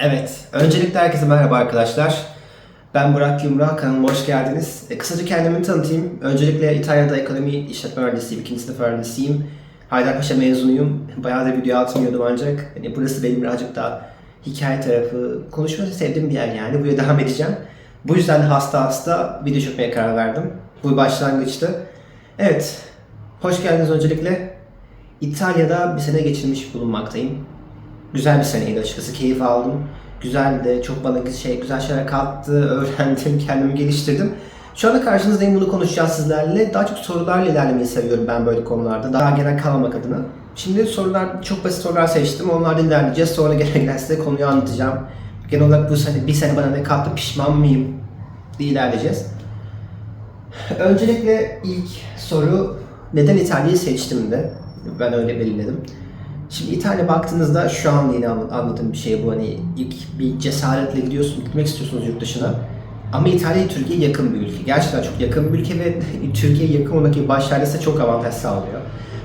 Evet, öncelikle herkese merhaba arkadaşlar. Ben Burak Yumra, kanalıma hoş geldiniz. E, kısaca kendimi tanıtayım. Öncelikle İtalya'da ekonomi işletme öğrencisiyim, ikinci sınıf öğrencisiyim. Haydarpaşa mezunuyum. Bayağı da video atmıyordum ancak. Hani burası benim birazcık daha hikaye tarafı, konuşmayı sevdiğim bir yer yani. Buraya devam edeceğim. Bu yüzden de hasta hasta video çekmeye karar verdim. Bu başlangıçtı. Evet, hoş geldiniz öncelikle. İtalya'da bir sene geçirmiş bulunmaktayım. Güzel bir seneydi açıkçası. Keyif aldım. Güzeldi. Çok bana şey, güzel şeyler kattı. Öğrendim. Kendimi geliştirdim. Şu anda karşınızdayım. Bunu konuşacağız sizlerle. Daha çok sorularla ilerlemeyi seviyorum ben böyle konularda. Daha genel kalmamak adına. Şimdi sorular, çok basit sorular seçtim. Onlardan ilerleyeceğiz. Sonra gene gelen size konuyu anlatacağım. Genel olarak bu sene, bir sene bana ne kattı, pişman mıyım diye ilerleyeceğiz. Öncelikle ilk soru neden İtalya'yı seçtim de. Ben öyle belirledim. Şimdi İtalya baktığınızda şu an yeni anla- anladığım bir şey bu hani ilk bir cesaretle gidiyorsun, gitmek istiyorsunuz yurt dışına. Ama İtalya Türkiye'ye yakın bir ülke. Gerçekten çok yakın bir ülke ve Türkiye'ye yakın olmak başlarda size çok avantaj sağlıyor.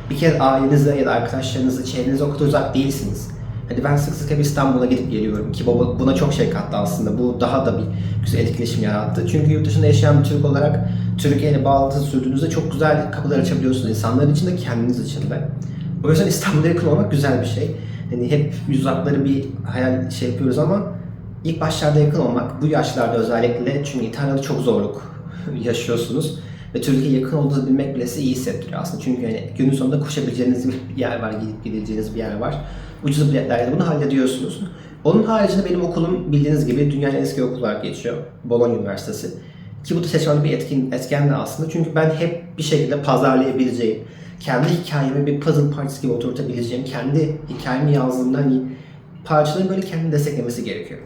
Bir kere ailenize ya da arkadaşlarınızla, çevrenize o kadar uzak değilsiniz. Hani ben sık sık hep İstanbul'a gidip geliyorum ki baba buna çok şey kattı aslında. Bu daha da bir güzel etkileşim yarattı. Çünkü yurt dışında yaşayan bir Türk olarak Türkiye ile bağlantı sürdüğünüzde çok güzel kapılar açabiliyorsunuz insanlar için de kendiniz için de. O yüzden İstanbul'a yakın olmak güzel bir şey. Hani hep uzakları bir hayal şey yapıyoruz ama ilk başlarda yakın olmak bu yaşlarda özellikle çünkü İtalya'da çok zorluk yaşıyorsunuz ve Türkiye'ye yakın olduğunuzu bilmek bile sizi iyi hissettiriyor aslında. Çünkü hani günün sonunda koşabileceğiniz bir yer var, gidip gideceğiniz bir yer var. Ucuz biletlerle bunu hallediyorsunuz. Onun haricinde benim okulum bildiğiniz gibi dünyanın en eski okulu olarak geçiyor. Bologna Üniversitesi. Ki bu da seçmemde bir etkin, etken de aslında. Çünkü ben hep bir şekilde pazarlayabileceğim, kendi hikayemi bir puzzle parçası gibi oturtabileceğim, kendi hikayemi yazdığımda hani parçaların böyle kendini desteklemesi gerekiyor.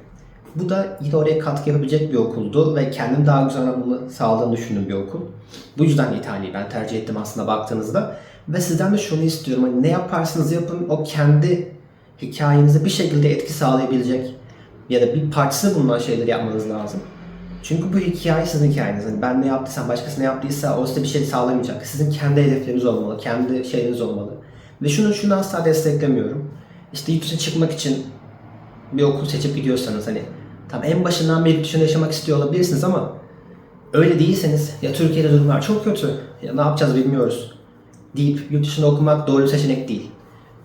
Bu da yine oraya katkı yapabilecek bir okuldu ve kendim daha güzel anlamını sağladığını düşündüğüm bir okul. Bu yüzden İtalya'yı ben tercih ettim aslında baktığınızda. Ve sizden de şunu istiyorum. Hani ne yaparsanız yapın o kendi hikayenize bir şekilde etki sağlayabilecek ya da bir parçası bulunan şeyleri yapmanız lazım. Çünkü bu hikaye sizin hikayeniz. Hani ben ne yaptıysam, başkası ne yaptıysa o size bir şey sağlamayacak. Sizin kendi hedefleriniz olmalı, kendi şeyiniz olmalı. Ve şunu şunu asla desteklemiyorum. İşte yurt dışına çıkmak için bir okul seçip gidiyorsanız hani tam en başından beri yurt dışında yaşamak istiyor olabilirsiniz ama öyle değilseniz ya Türkiye'de durumlar çok kötü ya ne yapacağız bilmiyoruz deyip yurt dışında okumak doğru seçenek değil.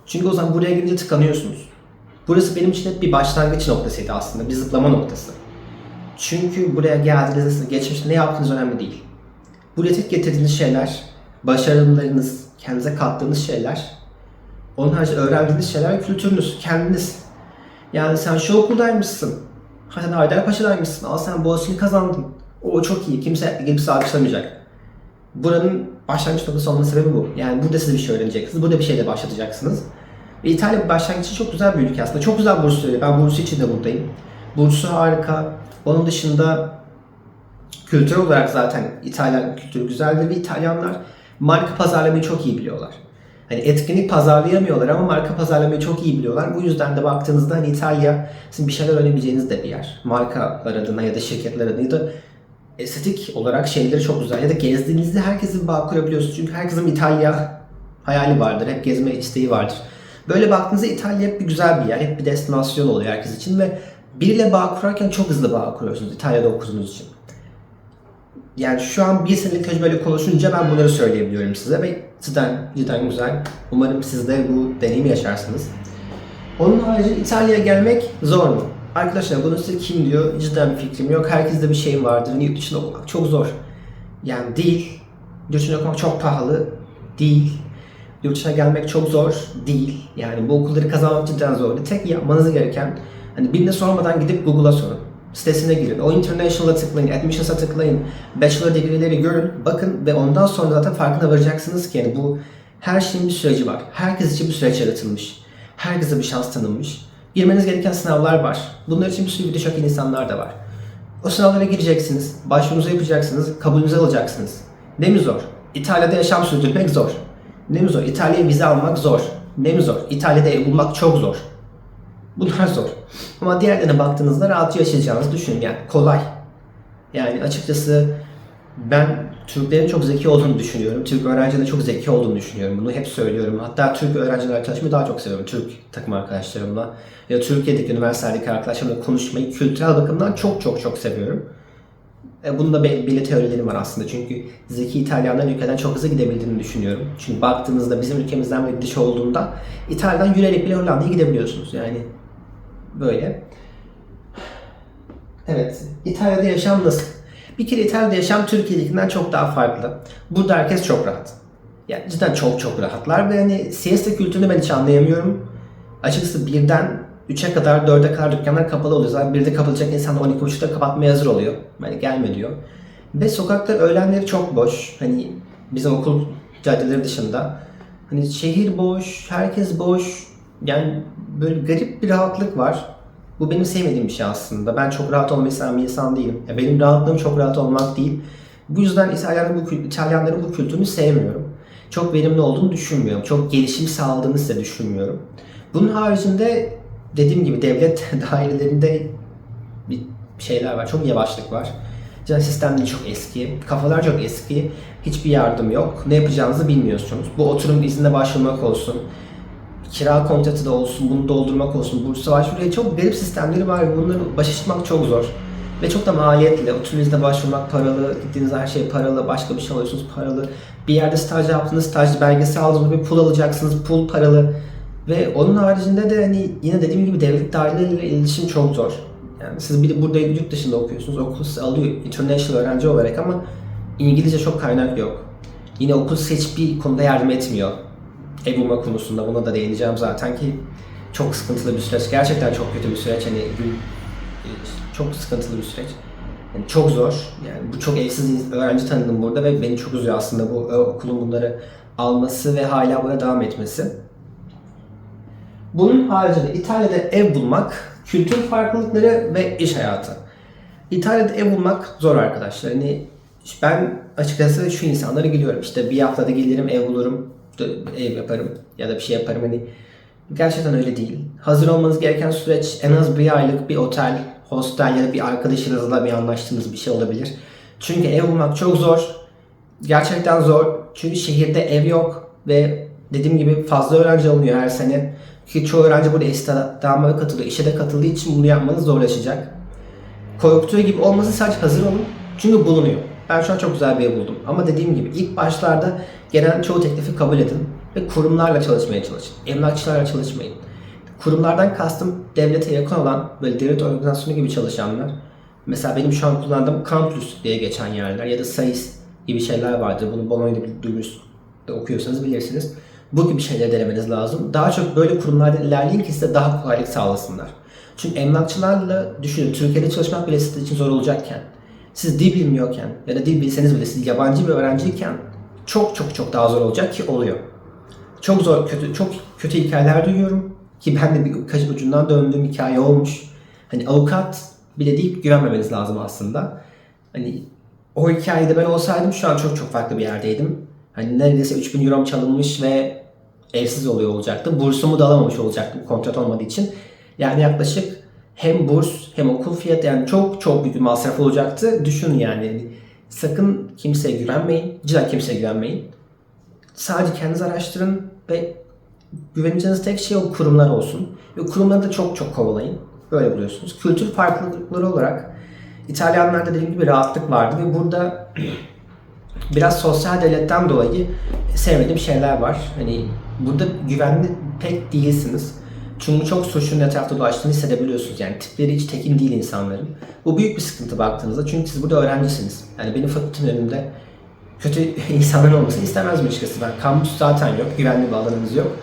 Çünkü o zaman buraya gelince tıkanıyorsunuz. Burası benim için hep bir başlangıç noktasıydı aslında, bir zıplama noktası. Çünkü buraya geldiğinizde geçmişte ne yaptığınız önemli değil. Buraya tek getirdiğiniz şeyler, başarılarınız, kendinize kattığınız şeyler, onun haricinde öğrendiğiniz şeyler kültürünüz, kendiniz. Yani sen şu okuldaymışsın, ha sen Haydarpaşa'daymışsın, al sen Boğaziçi'ni kazandın. O çok iyi, kimse gelip sizi alkışlamayacak. Buranın başlangıç noktası olma sebebi bu. Yani burada siz bir şey öğreneceksiniz, burada bir şeyle başlatacaksınız. Ve İtalya başlangıç için çok güzel bir ülke aslında. Çok güzel burs. Ben bursu için de buradayım. Bursu harika. Onun dışında kültür olarak zaten İtalyan kültürü güzeldir ve İtalyanlar marka pazarlamayı çok iyi biliyorlar. Hani etkinlik pazarlayamıyorlar ama marka pazarlamayı çok iyi biliyorlar. Bu yüzden de baktığınızda hani İtalya sizin bir şeyler öğrenebileceğiniz de bir yer. Markalar adına ya da şirketler adına ya da estetik olarak şeyleri çok güzel. Ya da gezdiğinizde herkesin bağ kurabiliyorsunuz. Çünkü herkesin İtalya hayali vardır. Hep gezme isteği vardır. Böyle baktığınızda İtalya hep bir güzel bir yer. Hep bir destinasyon oluyor herkes için ve biriyle bağ kurarken çok hızlı bağ kuruyorsunuz İtalya'da okuduğunuz için. Yani şu an bir senelik tecrübeyle konuşunca ben bunları söyleyebiliyorum size ve cidden, cidden güzel. Umarım siz de bu deneyimi yaşarsınız. Onun haricinde İtalya'ya gelmek zor mu? Arkadaşlar bunu size kim diyor? Cidden bir fikrim yok. Herkeste bir şeyim vardır. Yurt dışında okumak çok zor. Yani değil. Yurt dışında okumak çok pahalı. Değil. Yurt dışına gelmek çok zor. Değil. Yani bu okulları kazanmak cidden zor. Tek yapmanız gereken hani birine sormadan gidip Google'a sorun. Sitesine girin. O international'a tıklayın. Admissions'a tıklayın. Bachelor degree'leri görün. Bakın ve ondan sonra zaten farkına varacaksınız ki yani bu her şeyin bir süreci var. Herkes için bir süreç yaratılmış. Herkese bir şans tanınmış. Girmeniz gereken sınavlar var. Bunlar için bir sürü çeken insanlar da var. O sınavlara gireceksiniz, başvurunuzu yapacaksınız, kabulünüzü alacaksınız. Ne mi zor? İtalya'da yaşam sürdürmek zor. Ne mi zor? İtalya'ya vize almak zor. Ne mi zor? İtalya'da ev bulmak çok zor. Bunlar zor. Ama diğerlerine baktığınızda rahat yaşayacağınızı düşünün. Yani kolay. Yani açıkçası ben Türklerin çok zeki olduğunu düşünüyorum. Türk öğrencilerin çok zeki olduğunu düşünüyorum. Bunu hep söylüyorum. Hatta Türk öğrencilerle çalışmayı daha çok seviyorum. Türk takım arkadaşlarımla. Ya Türkiye'deki üniversitedeki arkadaşlarımla konuşmayı kültürel bakımdan çok çok çok seviyorum. E, bunun da be- belli teorilerim var aslında. Çünkü zeki İtalyanların ülkeden çok hızlı gidebildiğini düşünüyorum. Çünkü baktığınızda bizim ülkemizden bir dış olduğunda İtalya'dan yürüyerek bile Hollanda'ya gidebiliyorsunuz. Yani böyle. Evet. İtalya'da yaşam nasıl? Bir kere İtalya'da yaşam Türkiye'dekinden çok daha farklı. Burada herkes çok rahat. Yani cidden çok çok rahatlar ve hani siesta kültürünü ben hiç anlayamıyorum. Açıkçası birden 3'e kadar, 4'e kadar dükkanlar kapalı oluyor. Zaten bir de kapatacak insan 12.30'da kapatmaya hazır oluyor. Yani gelme diyor. Ve sokaklar öğlenleri çok boş. Hani bizim okul caddeleri dışında. Hani şehir boş, herkes boş. Yani böyle garip bir rahatlık var. Bu benim sevmediğim bir şey aslında. Ben çok rahat olmayı seven bir insan değilim. Ya benim rahatlığım çok rahat olmak değil. Bu yüzden İtalyanların bu, İtalyanların bu kültürünü sevmiyorum. Çok verimli olduğunu düşünmüyorum. Çok gelişim sağladığını size düşünmüyorum. Bunun haricinde dediğim gibi devlet dairelerinde bir şeyler var. Çok yavaşlık var. Can sistemleri çok eski. Kafalar çok eski. Hiçbir yardım yok. Ne yapacağınızı bilmiyorsunuz. Bu oturum iznine başvurmak olsun. Kira kontratı da olsun, bunu doldurmak olsun, bursa başvuruya çok garip sistemleri var. Bunları başa çıkmak çok zor. Ve çok da maliyetli. Oturum iznine başvurmak paralı, gittiğiniz her şey paralı, başka bir şey alıyorsunuz paralı. Bir yerde staj yaptınız, staj belgesi aldınız, bir pul alacaksınız, pul paralı. Ve onun haricinde de hani yine dediğim gibi devlet daireleriyle iletişim çok zor. Yani siz bir de burada yurt dışında okuyorsunuz, okul sizi alıyor international öğrenci olarak ama İngilizce çok kaynak yok. Yine okul hiçbir konuda yardım etmiyor. Ev bulma konusunda buna da değineceğim zaten ki çok sıkıntılı bir süreç. Gerçekten çok kötü bir süreç. Hani gün- çok sıkıntılı bir süreç. Yani çok zor. Yani bu çok evsiz öğrenci tanıdım burada ve beni çok üzüyor aslında bu e, okulun bunları alması ve hala buna devam etmesi. Bunun haricinde İtalya'da ev bulmak, kültür farklılıkları ve iş hayatı. İtalya'da ev bulmak zor arkadaşlar. Hani ben açıkçası şu insanlara gidiyorum. İşte bir haftada gelirim ev bulurum, ev yaparım ya da bir şey yaparım. Hani gerçekten öyle değil. Hazır olmanız gereken süreç en az bir aylık bir otel, hostel ya da bir arkadaşınızla bir anlaştığınız bir şey olabilir. Çünkü ev bulmak çok zor. Gerçekten zor. Çünkü şehirde ev yok ve dediğim gibi fazla öğrenci alınıyor her sene. Ki çoğu öğrenci burada istihdama katılıyor, işe de katıldığı için bunu yapmanız zorlaşacak. Korktuğu gibi olması sadece hazır olun. Çünkü bulunuyor. Ben şu an çok güzel bir ev buldum. Ama dediğim gibi ilk başlarda gelen çoğu teklifi kabul edin. Ve kurumlarla çalışmaya çalışın. Emlakçılarla çalışmayın. Kurumlardan kastım devlete yakın olan böyle devlet organizasyonu gibi çalışanlar. Mesela benim şu an kullandığım Campus diye geçen yerler ya da SAIS gibi şeyler vardır. Bunu Bolonya'da bir duymuş okuyorsanız bilirsiniz. Bu gibi şeyleri denemeniz lazım. Daha çok böyle kurumlardan ilerleyin ki size daha kolaylık sağlasınlar. Çünkü emlakçılarla düşünün Türkiye'de çalışmak bile sizin için zor olacakken, siz dil bilmiyorken ya da dil bilseniz bile siz yabancı bir öğrenciyken çok çok çok daha zor olacak ki oluyor. Çok zor, kötü, çok kötü hikayeler duyuyorum ki ben de birkaç ucundan döndüğüm hikaye olmuş. Hani avukat bile deyip güvenmemeniz lazım aslında. Hani o hikayede ben olsaydım şu an çok çok farklı bir yerdeydim. Hani neredeyse 3000 euro çalınmış ve evsiz oluyor olacaktım. Bursumu da alamamış olacaktım kontrat olmadığı için. Yani yaklaşık hem burs hem okul fiyatı yani çok çok büyük bir masraf olacaktı. Düşünün yani. Sakın kimseye güvenmeyin. Cidden kimseye güvenmeyin. Sadece kendiniz araştırın ve güveneceğiniz tek şey o kurumlar olsun. Ve kurumları da çok çok kovalayın. Böyle buluyorsunuz. Kültür farklılıkları olarak İtalyanlarda dediğim gibi rahatlık vardı ve burada biraz sosyal devletten dolayı sevmediğim şeyler var. Hani burada güvenli pek değilsiniz. Çünkü çok suçun etrafta dolaştığını hissedebiliyorsunuz. Yani tipleri hiç tekin değil insanların. Bu büyük bir sıkıntı baktığınızda. Çünkü siz burada öğrencisiniz. Yani benim fakültemin önünde kötü insanların olmasını istemezdim açıkçası. Ben kampüs zaten yok. Güvenli bir alanımız yok.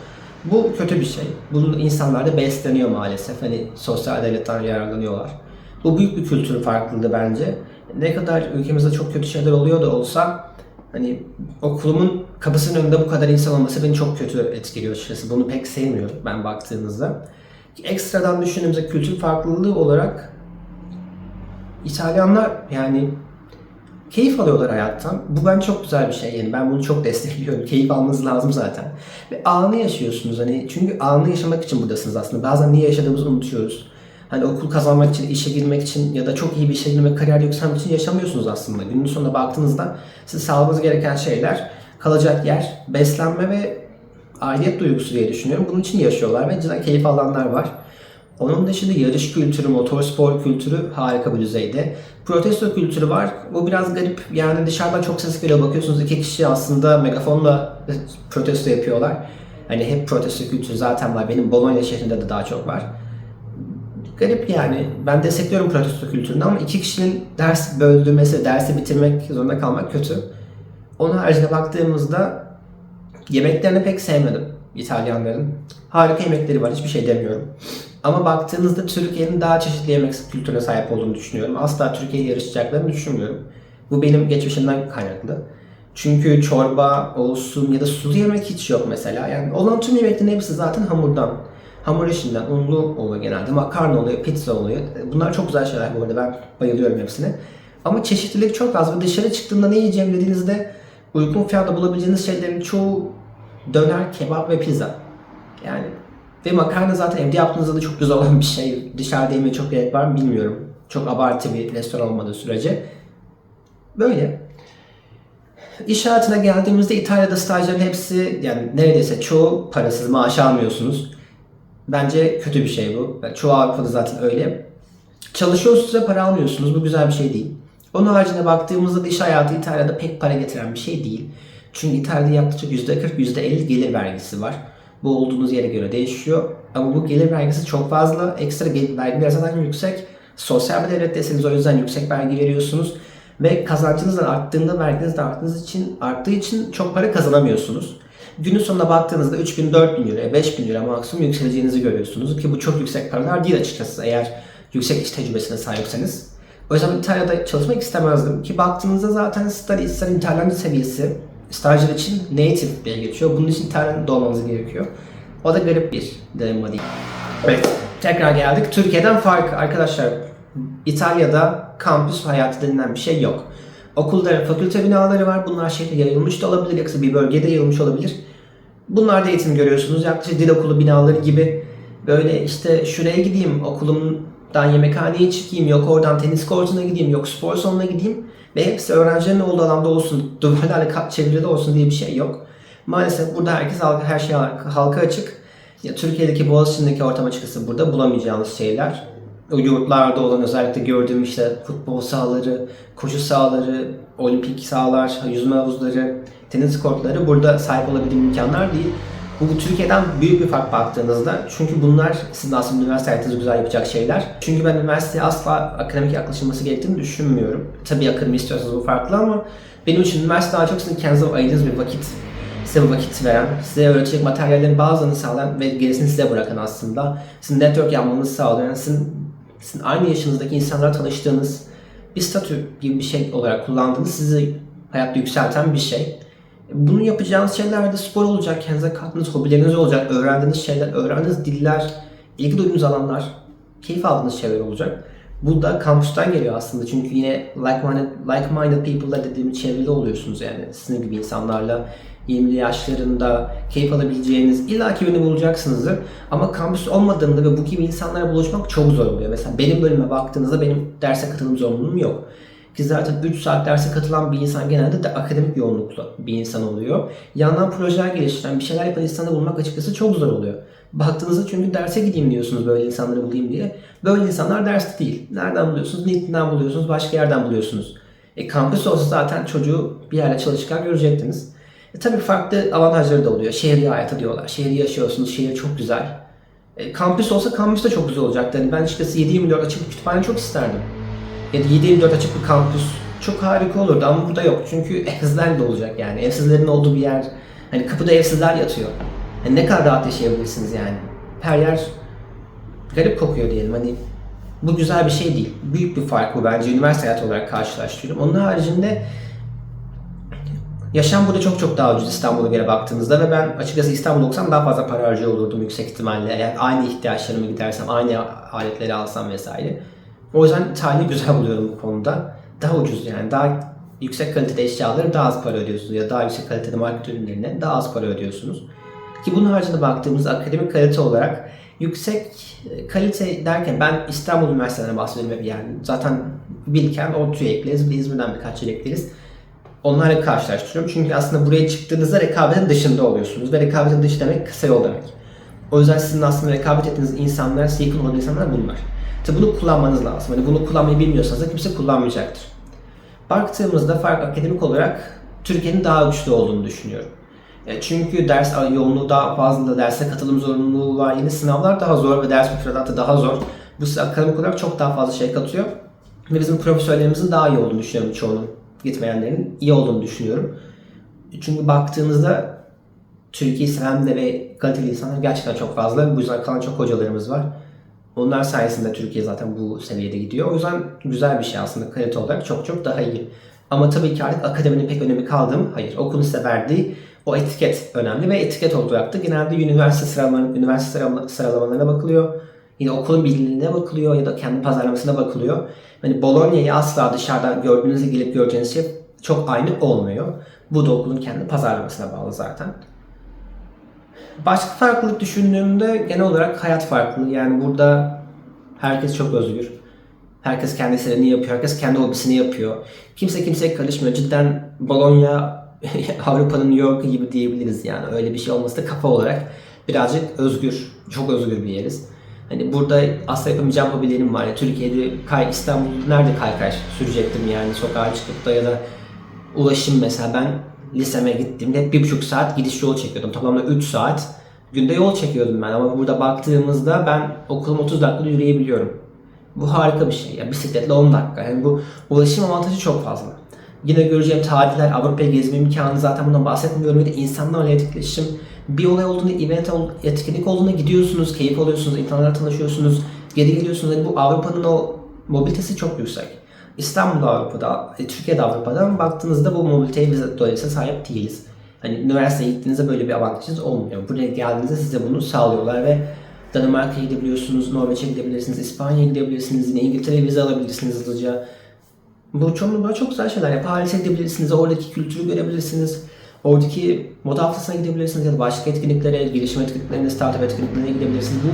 Bu kötü bir şey. Bunun insanlar da besleniyor maalesef. Hani sosyal devletten yararlanıyorlar. Bu büyük bir kültür farklılığı bence. Ne kadar ülkemizde çok kötü şeyler oluyor da olsa hani okulumun kapısının önünde bu kadar insan olması beni çok kötü etkiliyor açıkçası. Bunu pek sevmiyorum ben baktığınızda. Ekstradan düşündüğümüzde kültür farklılığı olarak İtalyanlar yani keyif alıyorlar hayattan. Bu ben çok güzel bir şey yani ben bunu çok destekliyorum. Keyif almanız lazım zaten. Ve anı yaşıyorsunuz hani çünkü anı yaşamak için buradasınız aslında. Bazen niye yaşadığımızı unutuyoruz. Hani okul kazanmak için, işe girmek için ya da çok iyi bir işe girmek, kariyerde yükselmek için yaşamıyorsunuz aslında. Günün sonunda baktığınızda siz sağlamanız gereken şeyler kalacak yer, beslenme ve aidiyet duygusu diye düşünüyorum. Bunun için yaşıyorlar ve cidden keyif alanlar var. Onun dışında yarış kültürü, motorspor kültürü harika bir düzeyde. Protesto kültürü var. Bu biraz garip. Yani dışarıdan çok ses geliyor. Bakıyorsunuz iki kişi aslında megafonla protesto yapıyorlar. Hani hep protesto kültürü zaten var. Benim Bologna şehrinde de daha çok var. Garip yani. Ben destekliyorum protesto kültürünü ama iki kişinin ders böldüğü mesela dersi bitirmek zorunda kalmak kötü. Onun haricinde baktığımızda yemeklerini pek sevmedim İtalyanların. Harika yemekleri var. Hiçbir şey demiyorum. Ama baktığınızda Türkiye'nin daha çeşitli yemek kültürüne sahip olduğunu düşünüyorum. Asla Türkiye'yi yarışacaklarını düşünmüyorum. Bu benim geçmişimden kaynaklı. Çünkü çorba olsun ya da sulu yemek hiç yok mesela. Yani olan tüm yemeklerin hepsi zaten hamurdan. Hamur işinden unlu oluyor genelde. Makarna oluyor, pizza oluyor. Bunlar çok güzel şeyler bu arada. Ben bayılıyorum hepsine. Ama çeşitlilik çok az ve dışarı çıktığında ne yiyeceğim dediğinizde uygun fiyatta bulabileceğiniz şeylerin çoğu döner, kebap ve pizza. Yani ve makarna zaten evde yaptığınızda da çok güzel olan bir şey. Dışarıda yemeye çok gerek var mı bilmiyorum. Çok abartı bir restoran olmadığı sürece. Böyle. İş hayatına geldiğimizde İtalya'da stajyerin hepsi yani neredeyse çoğu parasız maaş almıyorsunuz. Bence kötü bir şey bu. Çoğu Avrupa'da zaten öyle. Çalışıyorsunuz ve para almıyorsunuz. Bu güzel bir şey değil. Onun haricinde baktığımızda da iş hayatı İtalya'da pek para getiren bir şey değil. Çünkü İtalya'da yaklaşık %40, %50 gelir vergisi var. Bu olduğunuz yere göre değişiyor. Ama bu gelir vergisi çok fazla. Ekstra gelir vergiler zaten yüksek. Sosyal bir devlettesiniz o yüzden yüksek vergi veriyorsunuz. Ve kazancınız da arttığında verginiz de arttığınız için, arttığı için çok para kazanamıyorsunuz. Günün sonunda baktığınızda 3000 4000 liraya 5000 lira maksimum yükseleceğinizi görüyorsunuz ki bu çok yüksek paralar değil açıkçası eğer yüksek iş tecrübesine sahipseniz. O yüzden İtalya'da çalışmak istemezdim ki baktığınızda zaten study ister İtalyanca seviyesi stajyer için native diye geçiyor. Bunun için İtalyan olmanız gerekiyor. O da garip bir dilemma değil. Evet, tekrar geldik. Türkiye'den fark arkadaşlar. İtalya'da kampüs hayatı denilen bir şey yok. Okulların fakülte binaları var. Bunlar şehre yayılmış da olabilir. Yoksa bir bölgede yayılmış olabilir. Bunlarda eğitim görüyorsunuz. Yaklaşık dil okulu binaları gibi. Böyle işte şuraya gideyim okulumdan yemekhaneye çıkayım. Yok oradan tenis kortuna gideyim. Yok spor salonuna gideyim. Ve hepsi öğrencilerin olduğu alanda olsun. Duvarlarla kat çevrede olsun diye bir şey yok. Maalesef burada herkes halka, her şey halka açık. Ya, Türkiye'deki Boğaziçi'ndeki ortam açıkçası burada bulamayacağınız şeyler o yurtlarda olan özellikle gördüğüm işte futbol sahaları, koşu sahaları, olimpik sahalar, yüzme havuzları, tenis kortları burada sahip olabildiğim imkanlar değil. Bu, Türkiye'den büyük bir fark baktığınızda. Çünkü bunlar sizin aslında üniversite hayatınızı güzel yapacak şeyler. Çünkü ben üniversiteye asla akademik yaklaşılması gerektiğini düşünmüyorum. Tabii akademi istiyorsanız bu farklı ama benim için üniversite daha çok sizin kendinize ayırdığınız bir vakit size vakit veren, size öğretecek materyallerin bazılarını sağlayan ve gerisini size bırakan aslında sizin network yapmanızı sağlayan, sizin sizin aynı yaşınızdaki insanlarla tanıştığınız bir statü gibi bir şey olarak kullandığınız sizi hayatta yükselten bir şey. Bunu yapacağınız şeyler de spor olacak, kendinize kattığınız hobileriniz olacak, öğrendiğiniz şeyler, öğrendiğiniz diller, ilgi duyduğunuz alanlar, keyif aldığınız şeyler olacak. Bu da kampüsten geliyor aslında çünkü yine like-minded, like-minded people'la dediğim çevrede oluyorsunuz yani sizin gibi insanlarla 20'li yaşlarında keyif alabileceğiniz illaki birini bulacaksınızdır. Ama kampüs olmadığında ve bu gibi insanlara buluşmak çok zor oluyor. Mesela benim bölüme baktığınızda benim derse katılım zorunluluğum yok. Ki zaten 3 saat derse katılan bir insan genelde de akademik yoğunluklu bir insan oluyor. Yandan projeler geliştiren, bir şeyler yapan insanı bulmak açıkçası çok zor oluyor. Baktığınızda çünkü derse gideyim diyorsunuz böyle insanları bulayım diye. Böyle insanlar derste değil. Nereden buluyorsunuz? LinkedIn'den buluyorsunuz, başka yerden buluyorsunuz. E kampüs olsa zaten çocuğu bir yerde çalışırken görecektiniz. E, tabii farklı avantajları da oluyor. Şehri hayatı diyorlar. Şehri yaşıyorsunuz, şehir çok güzel. E, kampüs olsa kampüs de çok güzel olacaktı. Yani ben açıkçası 7-24 açık bir kütüphane çok isterdim. Ya da 7-24 açık bir kampüs çok harika olurdu ama burada yok. Çünkü evsizler de olacak yani. Evsizlerin olduğu bir yer. Hani kapıda evsizler yatıyor. Yani ne kadar rahat yaşayabilirsiniz yani. Her yer garip kokuyor diyelim. Hani bu güzel bir şey değil. Büyük bir fark bu bence üniversite hayatı olarak karşılaştırıyorum. Onun haricinde Yaşam burada çok çok daha ucuz İstanbul'a göre baktığınızda ve ben açıkçası İstanbul'da olsam daha fazla para harcıyor olurdum yüksek ihtimalle. Yani aynı ihtiyaçlarımı gidersem, aynı aletleri alsam vesaire. O yüzden İtalya'yı güzel buluyorum bu konuda. Daha ucuz yani. Daha yüksek kalitede eşyaları daha az para ödüyorsunuz ya daha yüksek kalitede market ürünlerine daha az para ödüyorsunuz. Ki bunun haricinde baktığımızda akademik kalite olarak yüksek e, kalite derken ben İstanbul Üniversitesi'ne bahsediyorum yani. Zaten Bilken, ODTÜ'ye ekleriz, bir de İzmir'den birkaç yer ekleriz. Onlarla karşılaştırıyorum. Çünkü aslında buraya çıktığınızda rekabetin dışında oluyorsunuz. Ve rekabetin dışı demek kısa yol demek. O yüzden sizin aslında rekabet ettiğiniz insanlar, size yakın olan insanlar bunlar. Tabi bunu kullanmanız lazım. Hani bunu kullanmayı bilmiyorsanız da kimse kullanmayacaktır. Baktığımızda fark akademik olarak Türkiye'nin daha güçlü olduğunu düşünüyorum. E, Çünkü ders yoğunluğu daha fazla, derse katılım zorunluluğu var, yeni sınavlar daha zor ve ders müfredatı daha zor. Bu size akademik olarak çok daha fazla şey katıyor. Ve bizim profesörlerimizin daha iyi olduğunu düşünüyorum çoğunun, gitmeyenlerin iyi olduğunu düşünüyorum. Çünkü baktığınızda Türkiye'yi seven de ve kaliteli insanlar gerçekten çok fazla. Bu yüzden kalan çok hocalarımız var. Onlar sayesinde Türkiye zaten bu seviyede gidiyor. O yüzden güzel bir şey aslında kalite olarak çok çok daha iyi. Ama tabii ki artık akademinin pek önemi kaldı mı? Hayır. Okulun size verdiği o etiket önemli ve etiket olarak da genelde üniversite sıralamalarına, üniversite sıralama- sıralamalarına bakılıyor. Yine okulun bilinirliğine bakılıyor ya da kendi pazarlamasına bakılıyor. Hani Bologna'yı asla dışarıdan gördüğünüzde gelip göreceğiniz şey çok aynı olmuyor. Bu da okulun kendi pazarlamasına bağlı zaten. Başka farklılık düşündüğümde genel olarak hayat farklı. Yani burada herkes çok özgür. Herkes kendi istediğini yapıyor. Herkes kendi hobisini yapıyor. Kimse kimseye karışmıyor. Cidden Bologna Avrupa'nın New York'u gibi diyebiliriz yani. Öyle bir şey olması da kafa olarak birazcık özgür. Çok özgür bir yeriz. Hani burada asla yapamayacağım hobilerim var. Yani Türkiye'de kay, İstanbul nerede kaykay sürecektim yani sokağa çıkıp da ya da ulaşım mesela ben liseme gittiğimde bir buçuk saat gidiş yol çekiyordum. Toplamda 3 saat günde yol çekiyordum ben ama burada baktığımızda ben okulum 30 dakikada yürüyebiliyorum. Bu harika bir şey. Ya bisikletle 10 dakika. Yani bu ulaşım avantajı çok fazla. Yine göreceğim tarihler, Avrupa'ya gezme imkanı zaten bundan bahsetmiyorum. Bir de insanlarla etkileşim. Bir olay olduğunda, event, etkinlik olduğunda gidiyorsunuz, keyif alıyorsunuz, insanlarla tanışıyorsunuz, geri geliyorsunuz. Yani bu Avrupa'nın o mobilitesi çok yüksek. İstanbul'da Avrupa'da, e, Türkiye'de Avrupa'da baktığınızda bu mobiliteye biz dolayısıyla sahip değiliz. Hani üniversiteye gittiğinizde böyle bir avantajınız olmuyor. Buraya geldiğinizde size bunu sağlıyorlar ve Danimarka'ya gidebiliyorsunuz, Norveç'e gidebilirsiniz, İspanya'ya gidebilirsiniz, yine İngiltere'ye vize alabilirsiniz hızlıca. Bu çok, çok güzel şeyler. Ya Paris'e gidebilirsiniz, oradaki kültürü görebilirsiniz. Oradaki moda haftasına gidebilirsiniz ya da başka etkinliklere, girişim etkinliklerine, startup etkinliklerine gidebilirsiniz. Bu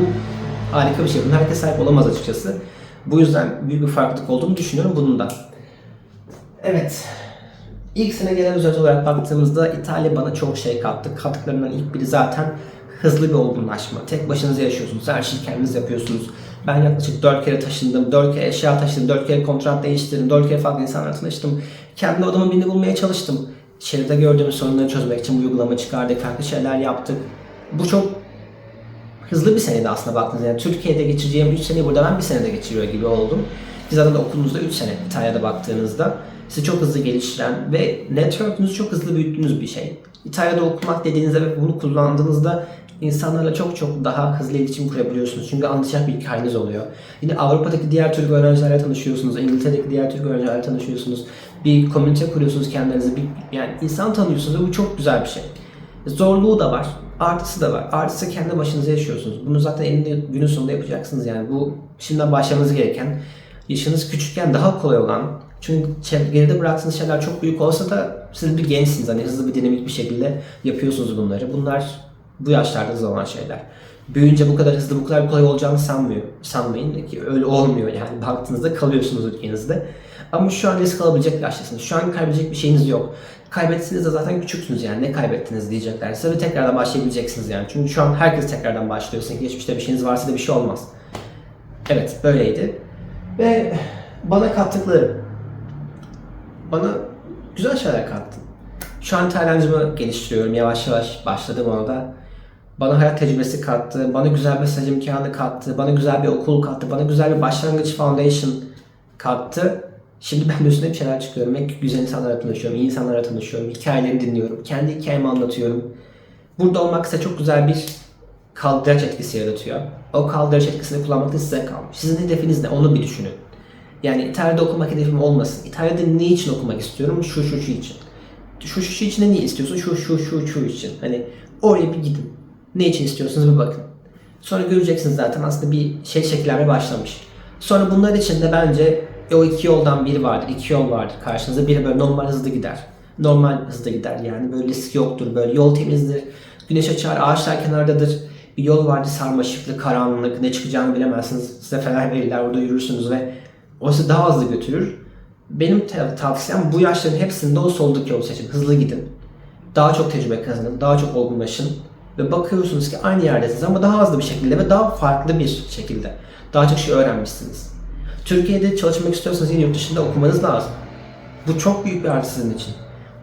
harika bir şey. Buna herkes sahip olamaz açıkçası. Bu yüzden büyük bir farklılık olduğunu düşünüyorum bunun. Evet. İlk sene genel özet olarak baktığımızda İtalya bana çok şey kattı. Kattıklarından ilk biri zaten hızlı bir olgunlaşma. Tek başınıza yaşıyorsunuz. Her şeyi kendiniz yapıyorsunuz. Ben yaklaşık 4 kere taşındım, 4 kere eşya taşıdım, 4 kere kontrat değiştirdim, 4 kere farklı insanlarla tanıştım. Kendi odamın birini bulmaya çalıştım. Şehirde gördüğümüz sorunları çözmek için bir uygulama çıkardık, farklı şeyler yaptık. Bu çok hızlı bir seneydi aslında baktığınızda. Yani Türkiye'de geçireceğim 3 seneyi burada ben bir senede geçiriyor gibi oldum. Biz zaten okulunuzda 3 sene İtalya'da baktığınızda sizi çok hızlı geliştiren ve network'ünüzü çok hızlı büyüttüğünüz bir şey. İtalya'da okumak dediğinizde ve bunu kullandığınızda insanlarla çok çok daha hızlı iletişim kurabiliyorsunuz. Çünkü anlatacak bir hikayeniz oluyor. Yine Avrupa'daki diğer Türk öğrencilerle tanışıyorsunuz. İngiltere'deki diğer Türk öğrencilerle tanışıyorsunuz. Bir komünite kuruyorsunuz kendinize. Bir, yani insan tanıyorsunuz bu çok güzel bir şey. Zorluğu da var. Artısı da var. Artısı kendi başınıza yaşıyorsunuz. Bunu zaten eninde günün sonunda yapacaksınız yani. Bu şimdiden başlamanız gereken, yaşınız küçükken daha kolay olan, çünkü geride bıraktığınız şeyler çok büyük olsa da siz bir gençsiniz. Hani hızlı bir dinamik bir şekilde yapıyorsunuz bunları. Bunlar bu yaşlarda olan şeyler. Büyüyünce bu kadar hızlı, bu kadar kolay olacağını sanmıyor. Sanmayın ki öyle olmuyor yani. Baktığınızda kalıyorsunuz ülkenizde. Ama şu an risk alabilecek yaştasınız. Şu an kaybedecek bir şeyiniz yok. Kaybetsiniz de zaten küçüksünüz yani. Ne kaybettiniz diyecekler size tekrardan başlayabileceksiniz yani. Çünkü şu an herkes tekrardan başlıyor. Sanki geçmişte bir şeyiniz varsa da bir şey olmaz. Evet böyleydi. Ve bana kattıkları bana güzel şeyler kattı. Şu an İtalyancımı geliştiriyorum. Yavaş yavaş başladım ona da. Bana hayat tecrübesi kattı, bana güzel bir staj imkanı kattı, bana güzel bir okul kattı, bana güzel bir başlangıç foundation kattı. Şimdi ben de üstüne bir şeyler çıkıyorum. Hep güzel insanlarla tanışıyorum, iyi insanlarla tanışıyorum, hikayelerini dinliyorum, kendi hikayemi anlatıyorum. Burada olmak size çok güzel bir kaldıraç etkisi yaratıyor. O kaldıraç etkisini kullanmak da size kalmış. Sizin hedefiniz ne? Onu bir düşünün. Yani İtalya'da okumak hedefim olmasın. İtalya'da ne için okumak istiyorum? Şu şu şu için. Şu şu şu için de niye istiyorsun? Şu şu şu şu için. Hani oraya bir gidin. Ne için istiyorsunuz bir bakın. Sonra göreceksiniz zaten aslında bir şey şekillenmeye başlamış. Sonra bunlar için de bence e, o iki yoldan biri vardır. iki yol vardır karşınızda. Biri böyle normal hızlı gider. Normal hızlı gider yani böyle risk yoktur. Böyle yol temizdir. Güneş açar, ağaçlar kenardadır. Bir yol vardı sarmaşıklı, karanlık, ne çıkacağını bilemezsiniz. Size fener verirler, orada yürürsünüz ve o sizi daha hızlı götürür. Benim ta- tavsiyem bu yaşların hepsinde o soldaki yolu seçin. Hızlı gidin. Daha çok tecrübe kazanın, daha çok olgunlaşın. Ve bakıyorsunuz ki aynı yerdesiniz ama daha hızlı bir şekilde ve daha farklı bir şekilde. Daha çok şey öğrenmişsiniz. Türkiye'de çalışmak istiyorsanız yine yurt dışında okumanız lazım. Bu çok büyük bir artı sizin için.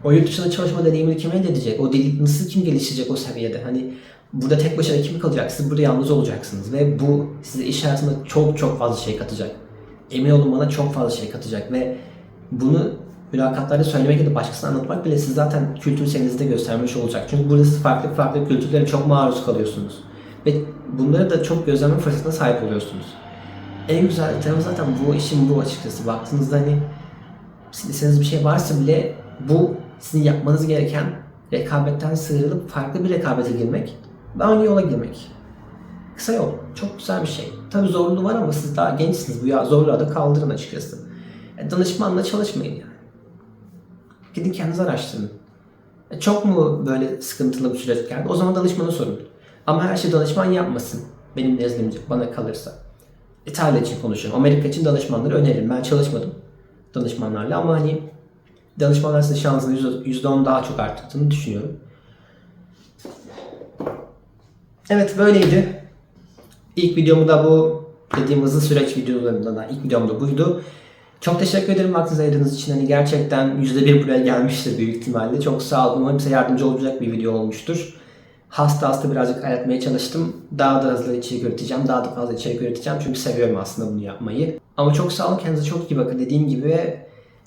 O yurt dışında çalışma deneyimini kim elde edecek? O dil nasıl kim geliştirecek o seviyede? Hani burada tek başına kim kalacak? Siz burada yalnız olacaksınız ve bu size iş hayatında çok çok fazla şey katacak. Emin olun bana çok fazla şey katacak ve bunu mülakatlarda söylemek ya da başkasına anlatmak bile siz zaten kültür sevinizde göstermiş olacak. Çünkü burada siz farklı farklı kültürlere çok maruz kalıyorsunuz. Ve bunları da çok gözleme fırsatına sahip oluyorsunuz. En güzel tarafı zaten bu işin bu açıkçası. Baktığınızda hani istediğiniz bir şey varsa bile bu sizin yapmanız gereken rekabetten sıyrılıp farklı bir rekabete girmek ve aynı yola girmek. Kısa yol. Çok güzel bir şey. Tabii zorluğu var ama siz daha gençsiniz. Bu ya zorluğu da kaldırın açıkçası. E, danışmanla çalışmayın yani. Gidin kendiniz araştırın. E, çok mu böyle sıkıntılı bir süreç geldi? O zaman danışmana sorun. Ama her şey danışman yapmasın. Benim nezdimce bana kalırsa. İtalya için konuşuyorum. Amerika için danışmanları öneririm. Ben çalışmadım danışmanlarla ama hani danışmanlar size şansını %10 daha çok arttırdığını düşünüyorum. Evet böyleydi. İlk videomu da bu dediğim hızlı süreç videolarından da ilk videom da buydu. Çok teşekkür ederim vaktinizi ayırdığınız için. Hani gerçekten %1 buraya gelmiştir büyük ihtimalle. Çok sağ olun. Umarım size yardımcı olacak bir video olmuştur. Hasta hasta birazcık ayartmaya çalıştım. Daha da hızlı içerik üreteceğim. Daha da fazla içerik üreteceğim. Çünkü seviyorum aslında bunu yapmayı. Ama çok sağ olun. Kendinize çok iyi bakın. Dediğim gibi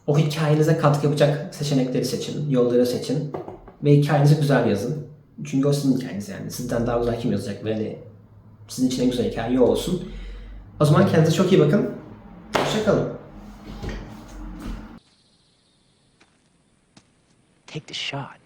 o hikayenize katkı yapacak seçenekleri seçin. Yolları seçin. Ve hikayenizi güzel yazın. Çünkü o sizin hikayeniz yani. Sizden daha güzel kim yazacak? Böyle sizin için en güzel hikaye olsun. O zaman kendinize çok iyi bakın. Hoşçakalın. Take the shot.